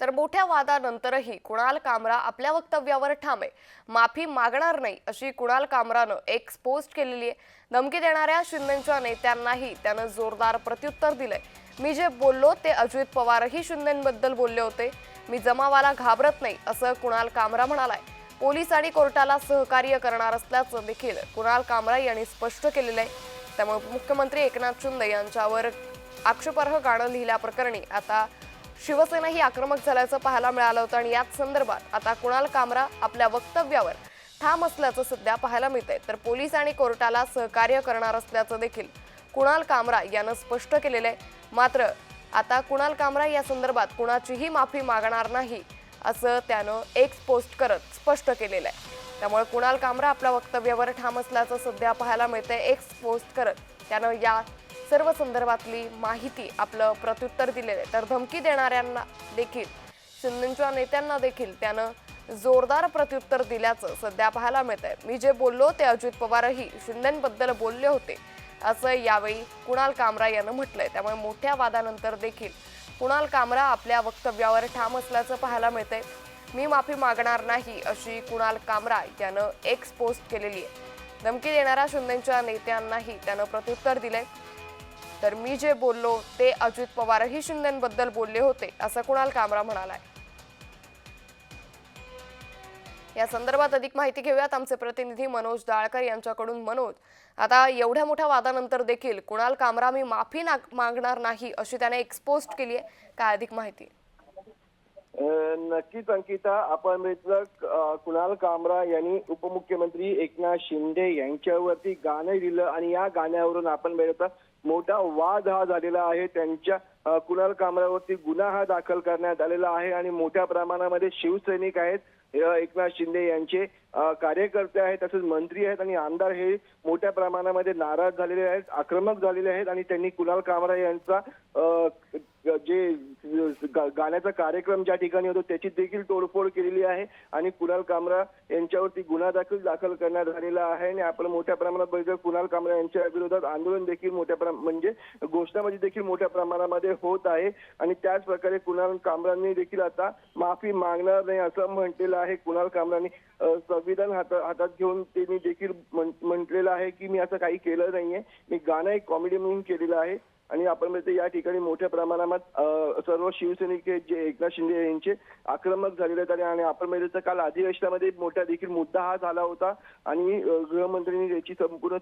तर मोठ्या वादानंतरही कुणाल कामरा आपल्या वक्तव्यावर ठाम आहे. माफी मागणार नाही अशी कुणाल कामरानं एक पोस्ट केलेली आहे. धमकी देणाऱ्या शिंदेच्या नेत्यांनाही त्यानं जोरदार प्रत्युत्तर दिलंय. मी जे बोललो ते अजित पवारही शिंदेबद्दल बोलले होते. मी जमावाला घाबरत नाही असं कुणाल कामरा म्हणालाय. पोलीस आणि कोर्टाला सहकार्य करणार असल्याचं देखील कुणाल कामरा यांनी स्पष्ट केलेलं आहे. त्यामुळे मुख्यमंत्री एकनाथ शिंदे यांच्यावर आक्षेपार्ह गाणं लिहिल्याप्रकरणी आता शिवसेनाही आक्रमक झाल्याचं पाहायला मिळालं होतं आणि याच संदर्भात आता कुणाल कामरा आपल्या वक्तव्यावर ठाम असल्याचं सध्या पाहायला मिळतंय. तर पोलीस आणि कोर्टाला सहकार्य करणार असल्याचं देखील कुणाल कामरा यानं स्पष्ट केलेलं आहे मात्र आता कुणाल कामरा या संदर्भात कुणाचीही माफी मागणार नाही असं त्यानं एक पोस्ट करत स्पष्ट केलेलं आहे त्यामुळे कुणाल कामरा आपल्या वक्तव्यावर ठाम असल्याचं सध्या पाहायला मिळतंय. एक पोस्ट करत त्यानं या सर्व संदर्भातली माहिती आपलं प्रत्युत्तर दिलेलं आहे. तर धमकी देणाऱ्यांना देखील शिंदेच्या नेत्यांना देखील त्यानं जोरदार प्रत्युत्तर दिल्याचं सध्या पाहायला मिळत आहे. मी जे बोललो ते अजित पवारही शिंदेबद्दल बोलले होते असं यावेळी कुणाल कामरा यानं म्हटलंय. त्यामुळे मोठ्या वादानंतर देखील कुणाल कामरा आपल्या वक्तव्यावर ठाम असल्याचं पाहायला मिळतंय मी माफी मागणार नाही अशी कुणाल कामरा यानं एक्स पोस्ट केलेली आहे. धमकी देणाऱ्या शिंदेच्या नेत्यांनाही त्यानं प्रत्युत्तर दिलंय. तर मी जे बोललो ते अजित पवारही शिंदेबद्दल बोलले होते असं कुणाल कामरा म्हणालाय. या संदर्भात अधिक माहिती घेऊयात आमचे प्रतिनिधी मनोज दाळकर यांच्याकडून. मनोज आता एवढ्या मोठ्या वादानंतर देखील कुणाल कामरा मी माफी नाग- मागणार नाही अशी त्याने एक्सपोस्ट केली आहे काय अधिक माहिती? नक्कीच अंकिता. आपण बघितलं कुणाल कामरा यांनी उपमुख्यमंत्री एकनाथ शिंदे यांच्यावरती गाणं दिलं आणि या गाण्यावरून आपण बघितलं मोठा वाद हा झालेला आहे. त्यांच्या कुणाल कामरावरती गुन्हा हा दाखल करण्यात आलेला आहे आणि मोठ्या प्रमाणामध्ये शिवसैनिक आहेत. एकनाथ शिंदे यांचे कार्यकर्ते आहेत तसेच मंत्री आहेत आणि आमदार हे मोठ्या प्रमाणामध्ये नाराज झालेले आहेत आक्रमक झालेले आहेत आणि त्यांनी कुणाल कामरा यांचा जे गा- गाण्याचा कार्यक्रम ज्या ठिकाणी होतो त्याची देखील तोडफोड केलेली आहे. आणि कुणाल कामरा यांच्यावरती गुन्हा दाखल दाखल करण्यात आलेला आहे. आणि आपण मोठ्या प्रमाणात बघितलं कुणाल कामरा यांच्या विरोधात आंदोलन देखील मोठ्या प्रमाणात म्हणजे घोषणाबाजी देखील मोठ्या प्रमाणामध्ये होत आहे. आणि त्याच प्रकारे कुणाल कामरांनी देखील आता माफी मागणार नाही असं म्हटलेलं आहे. कुणाल कामरांनी संविधान हाता हातात घेऊन त्यांनी देखील म्हण- म्हटलेलं आहे की मी असं काही केलं नाहीये. मी गाणं एक कॉमेडी म्हणून केलेलं आहे. आणि आपण म्हणतो या ठिकाणी मोठ्या प्रमाणात सर्व शिवसैनिक जे एकनाथ शिंदे यांचे आक्रमक झालेले आहेत. आणि- आपण म्हणतो तर काल अधिवेशनामध्ये मोठा देखील मुद्दा हा झाला होता. आणि गृहमंत्र्यांनी याची संपूर्ण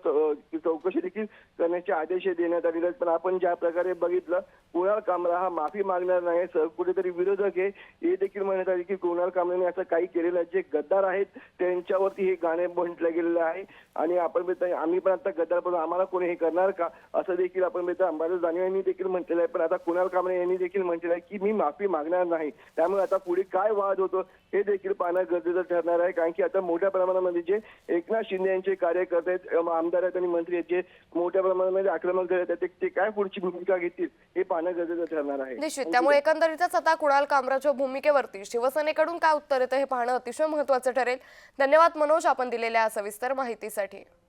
चौकशी देखील करण्याचे आदेश देण्यात आलेले आहेत. पण आपण ज्या प्रकारे बघितलं कुणाल कामरा हा माफी मागणार नाही सर कुठेतरी विरोधक आहे हे देखील म्हणत आहे की कुणाल कामराने असं काही केलेलं आहे. जे गद्दार आहेत त्यांच्यावरती हे गाणे म्हटलं गेलेलं आहे. आणि आपण आम्ही पण आता गद्दार पण आम्हाला कोणी हे करणार का? असं देखील आपण म्हणतो अंबादास दानवे यांनी देखील म्हटलेलं आहे पण आता कुणाल कामरे यांनी देखील म्हटलेलं आहे की मी माफी मागणार नाही. त्यामुळे आता पुढे काय वाद होतो हे देखील पाहणं गरजेचं ठरणार आहे. कारण की आता मोठ्या प्रमाणामध्ये जे एकनाथ शिंदे यांचे कार्यकर्ते आहेत आमदार आहेत आणि मंत्री आहेत जे मोठ्या प्रमाणामध्ये आक्रमक झाले आहेत ते- काय पुढची भूमिका घेतील हे पाहणं गरजेचं ठरणार आहे. निश्चित. त्यामुळे एकंदरीतच आता कुणाल कामराच्या भूमिकेवरती शिवसेनेकडून काय उत्तर येतं हे पाहणं अतिशय महत्वाचं ठरेल. धन्यवाद मनोज आपण दिलेल्या सविस्तर माहितीसाठी.